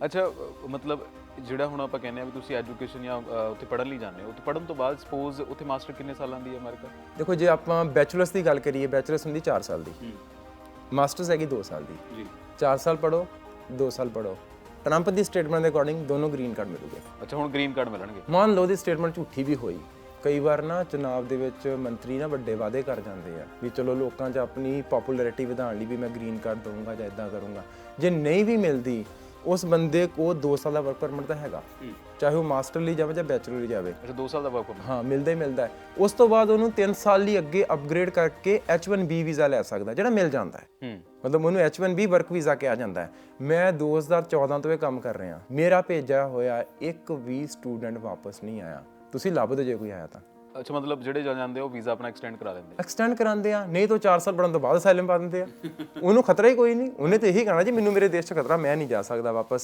ਅੱਛਾ ਮਤਲਬ ਜਿਹੜਾ ਹੁਣ ਆਪਾਂ ਕਹਿੰਦੇ ਆ ਵੀ ਤੁਸੀਂ ਐਜੂਕੇਸ਼ਨ ਜਾਂ ਅ, ਉੱਥੇ ਪੜ੍ਹਨ ਲਈ ਜਾਂਦੇ ਹੋ ਉੱਥੇ ਪੜ੍ਹਨ ਤੋਂ ਬਾਅਦ ਸਪੋਜ਼ ਉੱਥੇ ਮਾਸਟਰ ਕਿੰਨੇ ਸਾਲਾਂ ਦੀ ਹੈ ਅਮਰੀਕਾ? ਦੇਖੋ ਜੇ ਆਪਾਂ ਬੈਚਲਰਸ ਦੀ ਗੱਲ ਕਰੀਏ ਬੈਚਲਰਸ ਹੁੰਦੀ 4 ਸਾਲ ਦੀ। ਮਾਸਟਰਸ ਹੈਗੀ 2 ਸਾਲ ਦੀ। ਜੀ। 4 ਸਾਲ ਪੜੋ 2 ਸਾਲ ਪੜੋ ਟਰੰਪ ਦੀ ਸਟੇਟਮੈਂਟ ਦੇ ਅਕੋਰਡਿੰਗ ਦੋਨੋਂ ਗ੍ਰੀਨ ਕਾਰਡ ਮਿਲੂਗੇ। ਅੱਛਾ ਹੁਣ ਗ੍ਰੀਨ ਕਾਰਡ ਮਿਲਣਗੇ। ਮੰਨ ਲਓ ਦੀ ਸਟੇਟਮੈਂਟ ਝੂਠੀ ਵੀ ਹੋਈ। ਕਈ ਵਾਰ ਨਾ ਚੁਣਾਵ ਦੇ ਵਿੱਚ ਮੰਤਰੀ ਨਾ ਵੱਡੇ ਵਾਅਦੇ ਕਰ ਜਾਂਦੇ ਆ ਵੀ ਚਲੋ ਲੋਕਾਂ 'ਚ ਆਪਣੀ ਪਪੂਲੈਰਿਟੀ ਵਧਾਉਣ ਲਈ ਵੀ ਮੈਂ ਗ੍ਰੀਨ ਕਾਰਡ ਦਊਂਗਾ ਜਾਂ ਇਦਾਂ ਕਰੂੰਗਾ। ਜੇ ਨਹੀਂ ਵੀ ਮਿਲਦੀ ਉਸ ਬੰਦੇ ਕੋ 2 ਸਾਲ ਦਾ ਵਰਕ ਪਰਮਿਟ ਤਾਂ ਹੈਗਾ। ਚਾਹੇ ਉਹ ਮਾਸਟਰ ਲਈ ਜਾਵੇ ਜਾਂ ਬੈਚਲਰ ਲਈ ਜਾਵੇ। ਅੱਛਾ 2 ਸਾਲ ਦਾ ਵਰਕ ਪਰਮਿਟ ਹਾਂ ਮਿਲਦਾ ਹੀ ਮਿਲਦਾ ਹੈ। ਉਸ ਤੋਂ ਬਾਅਦ ਉਹਨੂੰ 3 ਸਾਲ ਲਈ ਅੱਗੇ ਅਪਗ੍ਰੇਡ ਕਰਕੇ H1B ਵੀਜ਼ਾ ਲੈ ਸਕਦਾ ਜਿਹੜਾ ਮਿਲ ਜਾਂਦਾ ਹੈ। ਹੂੰ। ਮਤਲਬ ਉਹਨੂੰ H1B ਵਰਕ ਵੀਜ਼ਾ ਕਿਹਾ ਜਾਂਦਾ ਹੈ। ਮੈਂ 2014 ਤੋਂ ਇਹ ਕੰਮ ਕਰ ਰਿਹਾ। ਮੇਰਾ ਭੇਜਿਆ ਹੋਇਆ ਇੱਕ ਵੀ ਸਟੂਡੈਂਟ ਵਾਪਸ ਨਹੀਂ ਆਇਆ। ਤੁਸੀਂ ਲੱਭ ਦਿਓ ਜੇ ਕੋਈ ਆਇਆ ਤਾਂ। ਅੱਛਾ, ਮਤਲਬ ਜਿਹੜੇ ਜਾ ਜਾਂਦੇ ਆ, ਉਹ ਵੀਜ਼ਾ ਆਪਣਾ ਐਕਸਟੈਂਡ ਕਰਾ ਦਿੰਦੇ ਐਕਸਟੈਂਡ ਕਰਾਉਂਦੇ ਆ, ਨਹੀਂ ਤਾਂ 4 ਸਾਲ ਬਣਨ ਤੋਂ ਬਾਅਦ ਅਸਾਈਲਮ ਪਾ ਦਿੰਦੇ ਆ। ਉਹਨੂੰ ਖਤਰਾ ਹੀ ਕੋਈ ਨਹੀਂ, ਉਹਨੇ ਤਾਂ ਇਹੀ ਕਹਿਣਾ ਜੀ, ਮੈਨੂੰ ਮੇਰੇ ਦੇਸ਼ 'ਚ ਖਤਰਾ, ਮੈਂ ਨਹੀਂ ਜਾ ਸਕਦਾ ਵਾਪਸ।